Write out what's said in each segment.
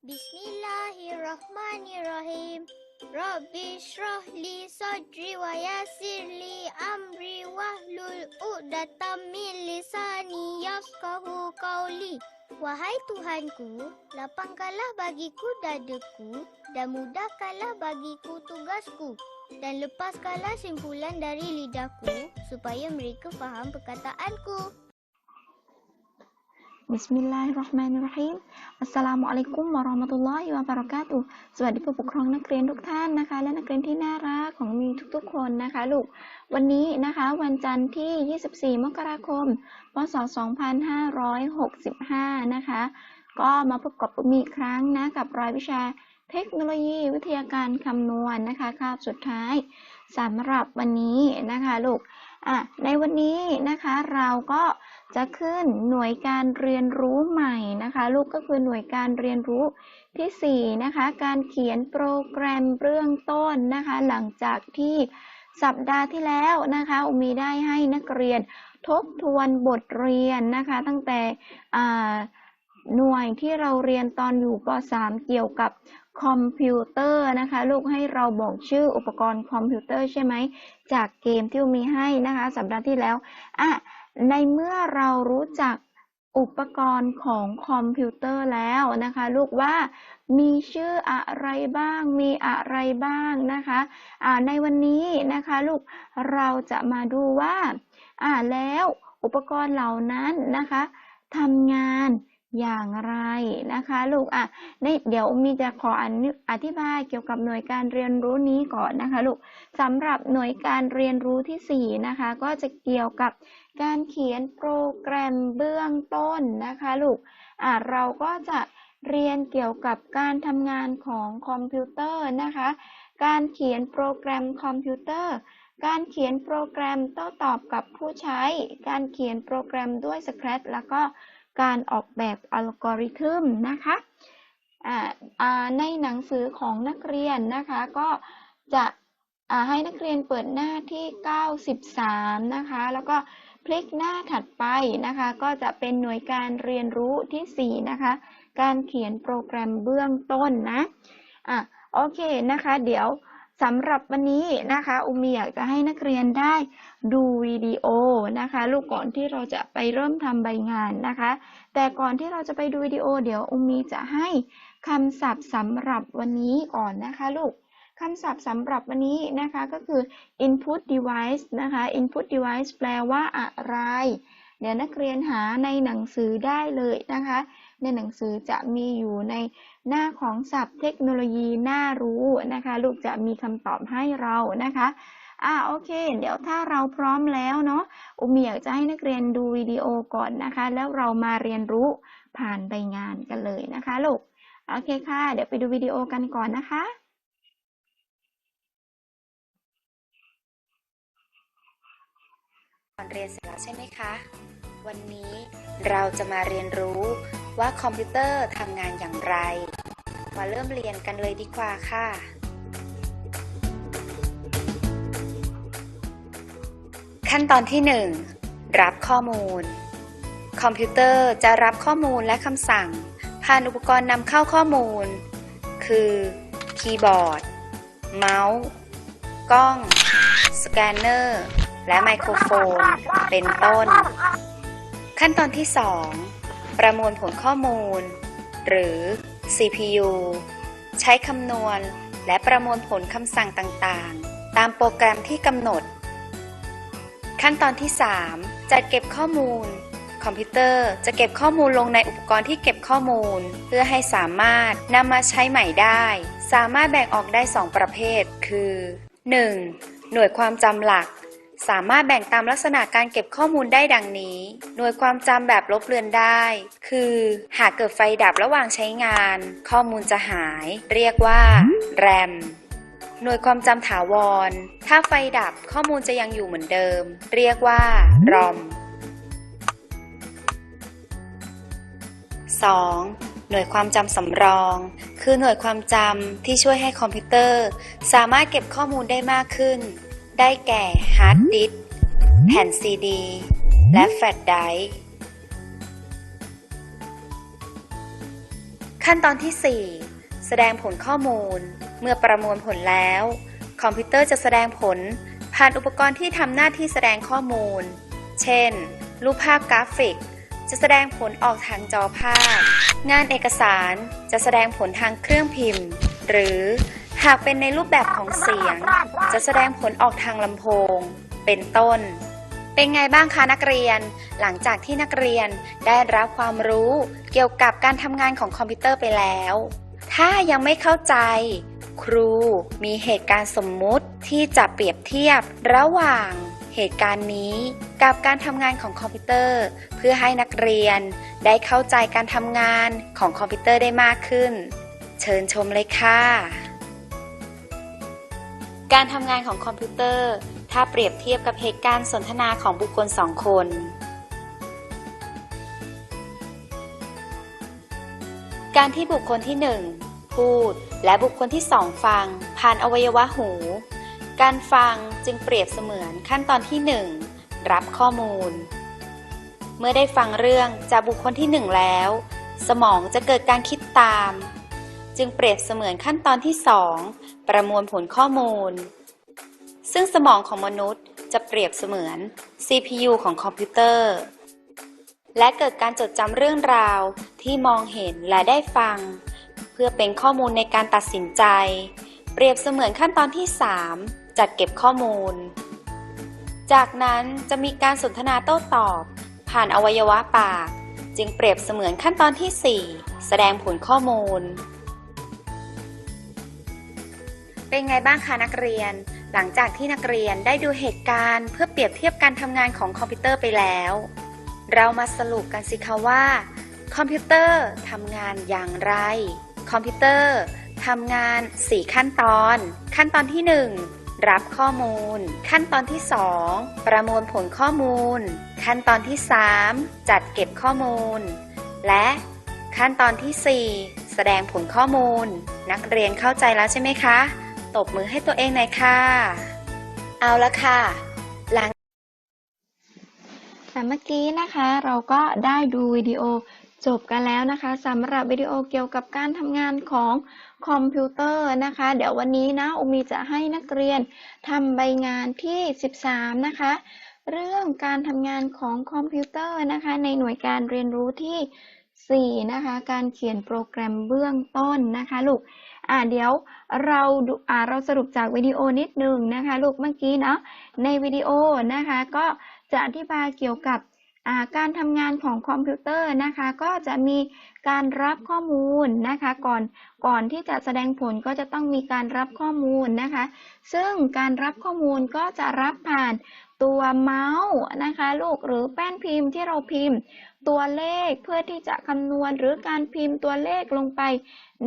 Bismillahirrahmanirrahim. Rabbi syrah li sadri wa yasir li amri wa hlul uqdatan min lisani yafqahu qawli. Wahai Tuhanku, lapangkanlah bagiku dadaku dan mudahkanlah bagiku tugasku dan lepaskanlah simpulan dari lidahku supaya mereka faham perkataanku. บิสมิลลาฮิรเราะห์มานิรเราะฮีมอัสสลามุอะลัยกุมวะเราะห์มะตุลลอฮิวะบะเราะกาตุฮ์สวัสดีผู้ปกครองนักเรียนทุกท่านนะคะ และนักเรียนที่น่ารักของมีทุกๆคนนะคะลูก วันนี้นะคะวันจันทร์ที่ 24 มกราคม พศ 2565 นะคะ ก็มาพบกับมีอีกครั้งนะกับรายวิชาเทคโนโลยีวิทยาการคำนวณนะคะคาบสุดท้ายสำหรับวันนี้นะคะลูก อะในวันนี้นะคะเราก็ จะขึ้นหน่วยการเรียนรู้ใหม่นะคะลูกก็คือหน่วยการเรียนรู้ที่ 4 นะคะ การเขียนโปรแกรมเบื้องต้นนะคะ หลังจากที่สัปดาห์ที่แล้วนะคะอุมีได้ให้นักเรียนทบทวนบทเรียนนะคะ ตั้งแต่หน่วยที่เราเรียนตอนอยู่ป .3 เกี่ยวกับคอมพิวเตอร์นะคะ ลูกให้เราบอกชื่ออุปกรณ์คอมพิวเตอร์ใช่ไหม จากเกมที่มีให้นะคะ สัปดาห์ที่แล้วอะ ในเมื่อเรารู้จักอุปกรณ์ของคอมพิวเตอร์แล้วนะคะ ลูกว่ามีชื่ออะไรบ้าง มีอะไรบ้างนะคะะในวันนี้นะคะลูกเราจะมาดูว่า แล้วอุปกรณ์เหล่านั้นนะคะทำงาน อย่างไรนะคะ ลูกอะเดี๋ยวมีจะขออธิบายเกี่ยวกับหน่วยการเรียนรู้นี้ก่อนนะคะ ลูกสำหรับหน่วยการเรียนรู้ที่ 4 นะคะ ก็จะเกี่ยวกับการเขียนโปรแกรมเบื้องต้นนะคะ ลูกอะเราก็จะเรียนเกี่ยวกับการทำงานของคอมพิวเตอร์นะคะ การเขียนโปรแกรมคอมพิวเตอร์ การเขียนโปรแกรมโต้ตอบกับผู้ใช้ การเขียนโปรแกรมด้วย Scratch แล้วก็ การออกแบบอัลกอริทึมนะคะในหนังสือของนักเรียนนะคะก็จะให้นักเรียนเปิดหน้าที่ 93 นะคะ แล้วก็พลิกหน้าถัดไปนะคะ ก็จะเป็นหน่วยการเรียนรู้ที่ 4 นะคะ การเขียนโปรแกรมเบื้องต้นนะอะโอเคนะคะ เดี๋ยว สำหรับวันนี้นะคะอุมีอยากจะให้นักเรียนได้ดูวิดีโอนะคะ ลูกก่อนที่เราจะไปเริ่มทำใบงานนะคะ แต่ก่อนที่เราจะไปดูวิดีโอ เดี๋ยวอุมีจะให้คำศัพท์สำหรับวันนี้ก่อนนะคะ ลูกคำศัพท์สำหรับวันนี้นะคะก็คือ input device นะคะ input device แปลว่าอะไร เดี๋ยวนักเรียนหาในหนังสือได้เลยนะคะ ในหนังสือจะมีอยู่ในหน้าของศัพท์เทคโนโลยีน่ารู้นะคะ ลูกจะมีคำตอบให้เรานะคะอ่าโอเค เดี๋ยวถ้าเราพร้อมแล้วเนาะอุมอยากจะให้นักเรียนดูวิดีโอก่อนนะคะ แล้วเรามาเรียนรู้ผ่านใบงานกันเลยนะคะลูกโอเคค่ะ เดี๋ยวไปดูวิดีโอกันก่อนนะคะเรียนเสร็จแล้วใช่ไหมคะ วันนี้เราจะมาเรียนรู้ ว่าคอมพิวเตอร์ทำงานอย่างไร มาเริ่มเรียนกันเลยดีกว่าค่ะ ขั้นตอนที่ 1 รับข้อมูล คอมพิวเตอร์จะรับข้อมูลและคำสั่ง ผ่านอุปกรณ์นำเข้าข้อมูล คือคีย์บอร์ด เมาส์ กล้อง สแกนเนอร์ และไมโครโฟน เป็นต้น ขั้นตอนที่ 2 ประมวลผลข้อมูล หรือ CPU ใช้คำนวณและประมวลผลคำสั่งต่างๆ ตามโปรแกรมที่กำหนด ขั้นตอนที่ 3 จัดเก็บข้อมูล คอมพิวเตอร์จะเก็บข้อมูลลงในอุปกรณ์ที่เก็บข้อมูล เพื่อให้สามารถนำมาใช้ใหม่ได้ สามารถแบ่งออกได้ 2 ประเภท คือ 1. หน่วยความจำหลัก สามารถแบ่งตามลักษณะการเก็บข้อมูลได้ดังนี้ หน่วยความจำแบบลบเลือนได้ คือ หากเกิดไฟดับระหว่างใช้งาน ข้อมูลจะหาย เรียกว่า RAM หน่วยความจำถาวร ถ้าไฟดับข้อมูลจะยังอยู่เหมือนเดิม เรียกว่า ROM 2. หน่วยความจำสำรอง คือหน่วยความจำที่ช่วยให้คอมพิวเตอร์ สามารถเก็บข้อมูลได้มากขึ้น ได้แก่ฮาร์ดดิสก์แผ่นซีดี และแฟลชไดร์ขั้ขั้นตอนที่ 4 แสดงผลข้อมูล เมื่อประมวลผลแล้ว คอมพิวเตอร์จะแสดงผล ผ่านอุปกรณ์ที่ทำหน้าที่แสดงข้อมูล เช่น รูปภาพกราฟิก จะแสดงผลออกทางจอภาพ งานเอกสารจะแสดงผลทางเครื่องพิมพ์ หรือ หากเป็นในรูปแบบของเสียง จะแสดงผลออกทางลำโพง เป็นต้น เป็นไงบ้างคะนักเรียน หลังจากที่นักเรียนได้รับความรู้เกี่ยวกับการทำงานของคอมพิวเตอร์ไปแล้ว ถ้ายังไม่เข้าใจ ครูมีเหตุการณ์สมมุติที่จะเปรียบเทียบระหว่างเหตุการณ์นี้กับการทำงานของคอมพิวเตอร์ เพื่อให้นักเรียนได้เข้าใจการทำงานของคอมพิวเตอร์ได้มากขึ้น เชิญชมเลยค่ะ การทำงานของคอมพิวเตอร์ ถ้าเปรียบเทียบกับเหตุการณ์สนทนาของบุคคลสองคน การที่บุคคลที่หนึ่งพูดและบุคคลที่สองฟัง ผ่านอวัยวะหู การฟังจึงเปรียบเสมือนขั้นตอนที่หนึ่งรับข้อมูล เมื่อได้ฟังเรื่องจากบุคคลที่หนึ่งแล้ว สมองจะเกิดการคิดตาม จึงเปรียบเสมือนขั้นตอนที่สองประมวลผลข้อมูล ซึ่งสมองของมนุษย์จะเปรียบเสมือน CPU ของคอมพิวเตอร์ และเกิดการจดจำเรื่องราวที่มองเห็นและได้ฟัง เพื่อเป็นข้อมูลในการตัดสินใจ เปรียบเสมือนขั้นตอนที่ 3 จัดเก็บข้อมูล จากนั้นจะมีการสนทนาโต้ตอบ ผ่านอวัยวะปาก จึงเปรียบเสมือนขั้นตอนที่ 4 แสดงผลข้อมูล เป็นไงบ้างคะนักเรียน หลังจากที่นักเรียนได้ดูเหตุการณ์ เพื่อเปรียบเทียบการทำงานของคอมพิวเตอร์ไปแล้ว เรามาสรุปกันสิคะว่า คอมพิวเตอร์ทำงานอย่างไร คอมพิวเตอร์ทำงาน 4 ขั้นตอน ขั้นตอนที่ 1 รับข้อมูล ขั้นตอนที่ 2 ประมวลผลข้อมูล ขั้นตอนที่ 3 จัดเก็บข้อมูล และขั้นตอนที่ 4 แสดงผลข้อมูล นักเรียนเข้าใจแล้วใช่ไหมคะ ตบมือให้ตัวเองหน่อยค่ะ เอาละค่ะ หลังแต่เมื่อกี้นะคะเราก็ได้ดูวิดีโอจบกันแล้วนะคะสำหรับวิดีโอเกี่ยวกับการทำงานของคอมพิวเตอร์นะคะ เดี๋ยววันนี้นะอุมีจะให้นักเรียนทำใบงานที่ 13 นะคะ เรื่องการทำงานของคอมพิวเตอร์นะคะ ในหน่วยการเรียนรู้ที่ 4 นะคะ การเขียนโปรแกรมเบื้องต้นนะคะลูก อ่าเดี๋ยวเราดูอ่าเราสรุปจากวิดีโอนิดนึงนะคะลูกเมื่อกี้เนาะในวิดีโอนะคะ ก็จะอธิบายเกี่ยวกับอ่าการทำงานของคอมพิวเตอร์นะคะ ก็จะมีการรับข้อมูลนะคะ ก่อนก่อนที่จะแสดงผลก็จะต้องมีการรับข้อมูลนะคะ ซึ่งการรับข้อมูลก็จะรับผ่านตัวเมาส์นะคะ ลูกหรือแป้นพิมพ์ที่เราพิมพ์ ตัวเลขเพื่อที่จะคำนวณหรือการพิมพ์ตัวเลขลงไป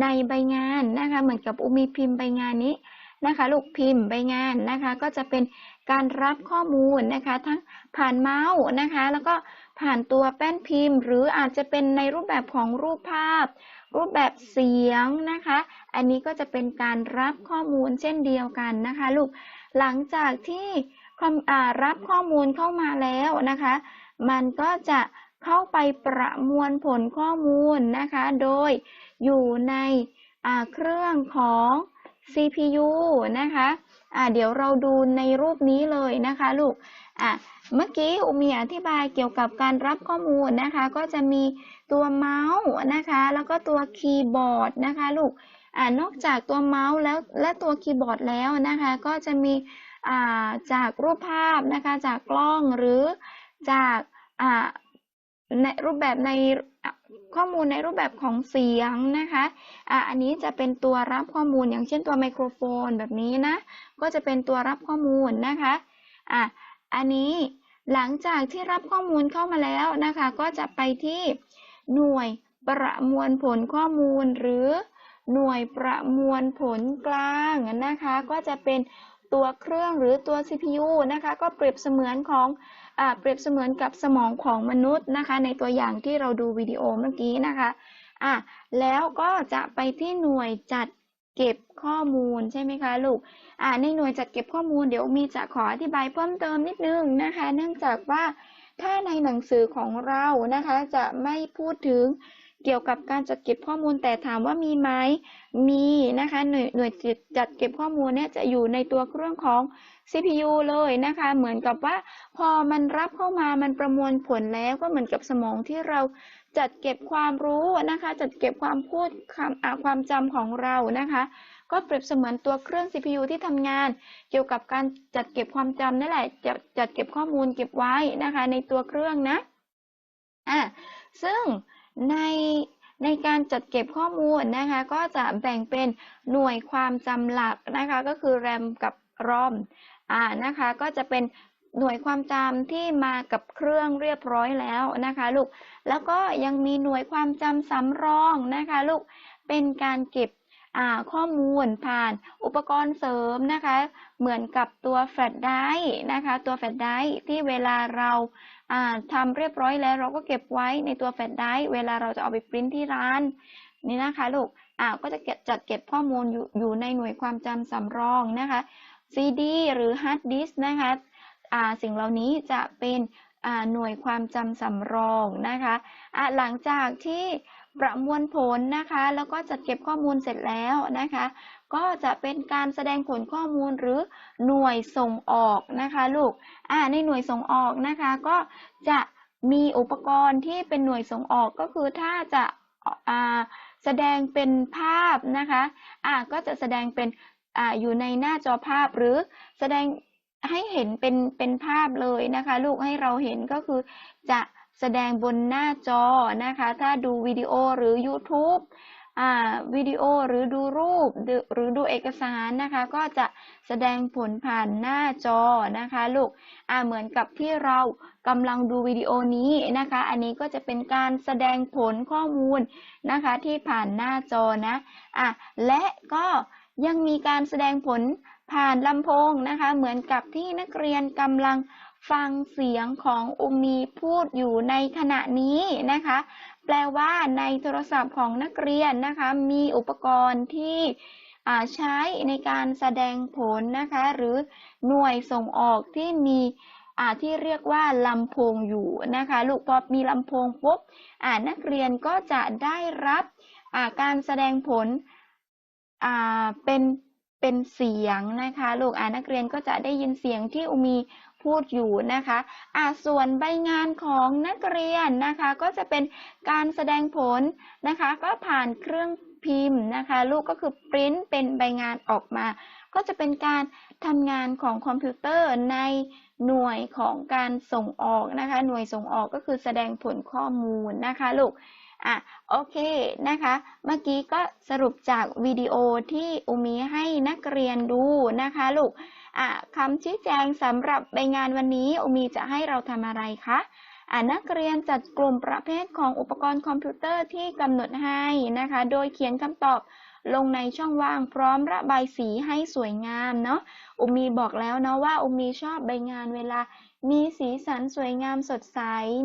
ในใบงานนะคะ เหมือนกับอุมีพิมพ์ใบงานนี้นะคะ ลูกพิมพ์ใบงานนะคะ ก็จะเป็นการรับข้อมูลนะคะ ทั้งผ่านเมาส์นะคะ แล้วก็ผ่านตัวแป้นพิมพ์ หรืออาจจะเป็นในรูปแบบของรูปภาพ รูปแบบเสียงนะคะ อันนี้ก็จะเป็นการรับข้อมูลเช่นเดียวกันนะคะลูกหลังจากที่รับข้อมูลเข้ามาแล้วนะคะ มันก็จะ เข้าไปประมวลผลข้อมูลนะคะ โดยอยู่ในเครื่องของ CPU นะคะอ่าเดี๋ยวเราดูในรูปนี้เลยนะคะลูกอะเมื่อกี้อุมีอธิบายเกี่ยวกับการรับข้อมูลนะคะ ก็จะมีตัวเมาส์นะคะ แล้วก็ตัวคีย์บอร์ดนะคะลูกอ่านอกจากตัวเมาส์แล้วและตัวคีย์บอร์ดแล้วนะคะ ก็จะมีอ่าจากรูปภาพนะคะ จากกล้องหรือจากอ่า ในรูปแบบในข้อมูลในรูปแบบของเสียงนะคะอะอันนี้จะเป็นตัวรับข้อมูลอย่างเช่นตัวไมโครโฟนแบบนี้นะ ก็จะเป็นตัวรับข้อมูลนะคะอะอันนี้หลังจากที่รับข้อมูลเข้ามาแล้วนะคะ ก็จะไปที่หน่วยประมวลผลข้อมูลหรือหน่วยประมวลผลกลางนะคะ ก็จะเป็น ตัวเครื่องหรือตัว CPU นะคะก็เปรียบเสมือนของอเปรียบเสมือนกับสมองของมนุษย์นะคะ ในตัวอย่างที่เราดูวิดีโอเมื่อกี้นะคะอะแล้วก็จะไปที่หน่วยจัดเก็บข้อมูลใช่ไหมคะลูกอ่าในหน่วยจัดเก็บข้อมูลเดี๋ยวมีจะขออธิบายเพิ่มเติมนิดนึงนะคะ เนื่องจากว่าถ้าในหนังสือของเรานะคะจะไม่พูดถึง เกี่ยวกับการจัดเก็บข้อมูลแต่ถามว่ามีไหมมีนะคะหน่วยหน่วยจัดเก็บข้อมูลเนี่ยจะอยู่ในตัวเครื่องของ CPU เลยนะคะ เหมือนกับว่าพอมันรับเข้ามามันประมวลผลแล้วก็เหมือนกับสมองที่เราจัดเก็บความรู้นะคะ จัดเก็บความพูดความอาความจำของเรานะคะ ก็เปรียบเสมือนตัวเครื่อง CPU ที่ทำงาน เกี่ยวกับการจัดเก็บความจำนั่นแหละจะจัดเก็บข้อมูลเก็บไว้นะคะ ในตัวเครื่องนะอะซึ่ง ในในการจัดเก็บข้อมูลนะคะ ก็จะแบ่งเป็นหน่วยความจำหลักนะคะ ก็คือ RAM กับ ROM อ่านะคะ ก็จะเป็นหน่วยความจำที่มากับเครื่องเรียบร้อยแล้วนะคะลูก แล้วก็ยังมีหน่วยความจำสำรองนะคะลูก เป็นการเก็บข้อมูลผ่านอุปกรณ์เสริมนะคะ เหมือนกับตัวแฟลชไดรฟ์นะคะ ตัวแฟลชไดรฟ์ที่เวลาเรา ทำเรียบร้อยแล้วเราก็เก็บไว้ในตัวแฟลชไดรฟ์เวลาเราจะเอาไปปริ้นที่ร้าน นี่นะคะลูกอ่าก็จะเก็บจัดเก็บข้อมูลอยู่อยู่ในหน่วยความจำสำรองนะคะ CD หรือ hard disk นะคะอ่าสิ่งเหล่านี้จะเป็นอ่าหน่วยความจำสำรองนะคะอะหลังจากที่ประมวลผลนะคะ แล้วก็จัดเก็บข้อมูลเสร็จแล้วนะคะ ก็จะเป็นการแสดงผลข้อมูลหรือหน่วยส่งออกนะคะลูกอ่าในหน่วยส่งออกนะคะ ก็จะมีอุปกรณ์ที่เป็นหน่วยส่งออกก็คือถ้าจะอ่าแสดงเป็นภาพนะคะอ่าก็จะแสดงเป็นอ่าอยู่ในหน้าจอภาพหรือแสดงให้เห็นเป็นเป็นภาพเลยนะคะ ลูกให้เราเห็นก็คือจะแสดงบนหน้าจอนะคะ ถ้าดูวิดีโอหรือ YouTube วิดีโอหรือดูรูปหรือดูเอกสารนะคะ ก็จะแสดงผลผ่านหน้าจอนะคะลูกเหมือนกับที่เรากำลังดูวิดีโอนี้นะคะ อันนี้ก็จะเป็นการแสดงผลข้อมูลนะคะที่ผ่านหน้าจอนะอะและก็ยังมีการแสดงผลผ่านลำโพงนะคะ เหมือนกับที่นักเรียนกำลังฟังเสียงของอุมีพูดอยู่ในขณะนี้นะคะ แปลว่าในโทรศัพท์ของนักเรียนนะคะ มีอุปกรณ์ที่ใช้ในการแสดงผลนะคะ หรือหน่วยส่งออกที่มีที่เรียกว่าลำโพงอยู่นะคะ ลูกพอมีลำโพงปุ๊บนักเรียนก็จะได้รับการแสดงผลเป็นเป็นเสียงนะคะ ลูกนักเรียนก็จะได้ยินเสียงที่มี พูดอยู่นะคะอ่าส่วนใบงานของนักเรียนนะคะ ก็จะเป็นการแสดงผลนะคะ ก็ผ่านเครื่องพิมพ์นะคะ ลูกก็คือปริ้นเป็นใบงานออกมา ก็จะเป็นการทำงานของคอมพิวเตอร์ในหน่วยของการส่งออกนะคะ หน่วยส่งออกก็คือแสดงผลข้อมูลนะคะลูกอะโอเคนะคะ เมื่อกี้ก็สรุปจากวิดีโอที่อุมีให้นักเรียนดูนะคะลูก อะคำชี้แจงสำหรับใบงานวันนี้อุมีจะให้เราทำอะไรคะอะนักเรียนจัดกลุ่มประเภทของอุปกรณ์คอมพิวเตอร์ที่กำหนดให้นะคะ โดยเขียนคำตอบลงในช่องว่างพร้อมระบายสีให้สวยงามเนาะอุมีบอกแล้วเนาะว่าอุมีชอบใบงานเวลา มีสีสันสวยงามสดใส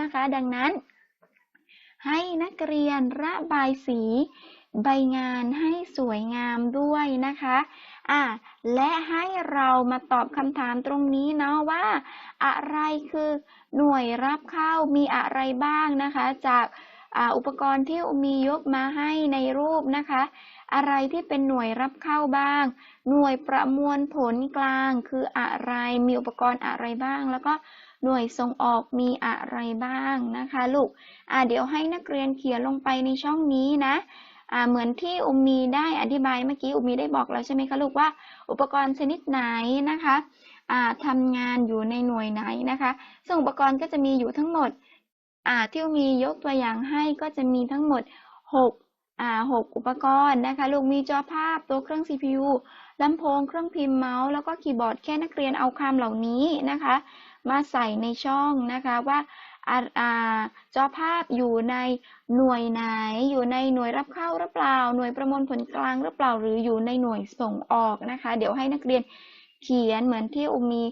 นะคะ ดังนั้น ให้นักเรียนระบายสีใบงานให้สวยงามด้วยนะคะ อะและให้เรามาตอบคำถามตรงนี้เนาะว่า อะไรคือหน่วยรับเข้ามีอะไรบ้างนะคะ จากอุปกรณ์ที่มียกมาให้ในรูปนะคะ อะไรที่เป็นหน่วยรับเข้าบ้าง หน่วยประมวลผลกลางคืออะไรมีอุปกรณ์อะไรบ้าง แล้วก็หน่วยส่งออกมีอะไรบ้างนะคะ ลูกอ่าเดี๋ยวให้นักเรียนเขียนลงไปในช่องนี้นะ เหมือนที่อุมมีได้อธิบายเมื่อกี้อุมมีได้บอกแล้วใช่ไหมคะลูกว่า อุปกรณ์ชนิดไหนนะคะอ่าทำงานอยู่ในหน่วยไหนนะคะ ซึ่งอุปกรณ์ก็จะมีอยู่ทั้งหมดที่อุมมียกตัวอย่างให้ก็จะมีทั้งหมด6อ่าหกอุปกรณ์นะคะลูกมีจอภาพตัวเครื่อง CPU ลำโพงเครื่องพิมพ์เมาส์แล้วก็คีย์บอร์ดแค่นักเรียนเอาคำเหล่านี้นะคะ มาใส่ในช่องนะคะว่า อ่าอ่าภาพอยู่ในหน่วยไหน อยู่ในหน่วยรับเข้าหรือเปล่า หน่วยประมวลผลกลางหรือเปล่า หรืออยู่ในหน่วยส่งออกนะคะ เดี๋ยวให้นักเรียนเขียนเหมือนที่อุมี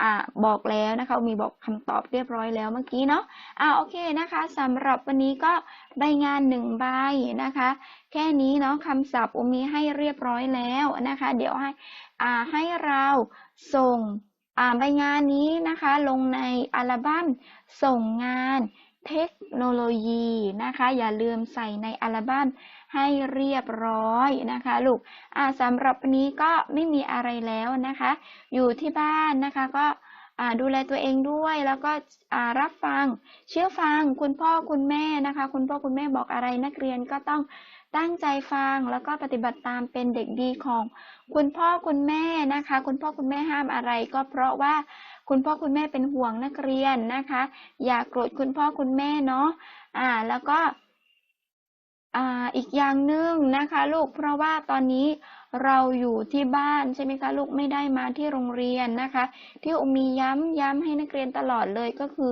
อ่าบอกแล้วนะคะมีบอกคำตอบเรียบร้อยแล้วเมื่อกี้เนาะอ่าโอเคนะคะสำหรับวันนี้ก็ใบงานหนึ่งใบนะคะ แค่นี้เนาะคำศัพท์อุมีให้เรียบร้อยแล้วนะคะ เดี๋ยวให้อ่าให้เราส่ง ใบงานนี้นะคะลงในอัลบั้มส่งงานเทคโนโลยีนะคะ อย่าลืมใส่ในอัลบั้มให้เรียบร้อยนะคะลูกสำหรับวันนี้ก็ไม่มีอะไรแล้วนะคะ อยู่ที่บ้านนะคะก็ดูแลตัวเองด้วยแล้วก็รับฟัง เชื่อฟังคุณพ่อคุณแม่นะคะ คุณพ่อคุณแม่บอกอะไรนักเรียนก็ต้อง ตั้งใจฟังแล้วก็ปฏิบัติตามเป็นเด็กดีของคุณพ่อคุณแม่นะคะ คุณพ่อคุณแม่ห้ามอะไร ก็เพราะว่าคุณพ่อคุณแม่เป็นห่วงนักเรียนนะคะ อย่าโกรธคุณพ่อคุณแม่เนาะอ่าแล้วก็อ่าอีกอย่างหนึ่งนะคะ ลูกเพราะว่าตอนนี้เราอยู่ที่บ้านใช่ไหมคะลูกไม่ได้มาที่โรงเรียนนะคะ ที่อุมีย้ำย้ำให้นักเรียนตลอดเลยก็คือ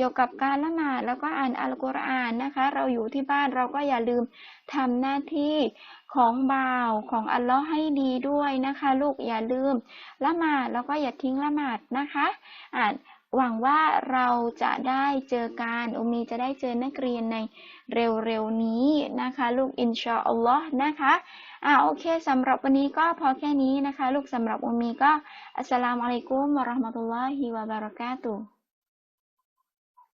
เกี่ยวกับการละหมาดแล้วก็อ่านอัลกุรอานนะคะ เราอยู่ที่บ้านเราก็อย่าลืมทำหน้าที่ของบ่าวของอัลลอฮ์ให้ดีด้วยนะคะ ลูกอย่าลืมละหมาดแล้วก็อย่าทิ้งละหมาดนะคะอ่านหวังว่าเราจะได้เจอกันอุมีจะได้เจอนักเรียนในเร็วๆนี้นะคะ ลูกอินชาอัลลอฮ์นะคะอ่าโอเคสำหรับวันนี้ก็พอแค่นี้นะคะ ลูกสำหรับอุมีก็อัสสลามุอะลัยกุมวะราะห์มะตุลลอฮิวะบะเราะกาตุ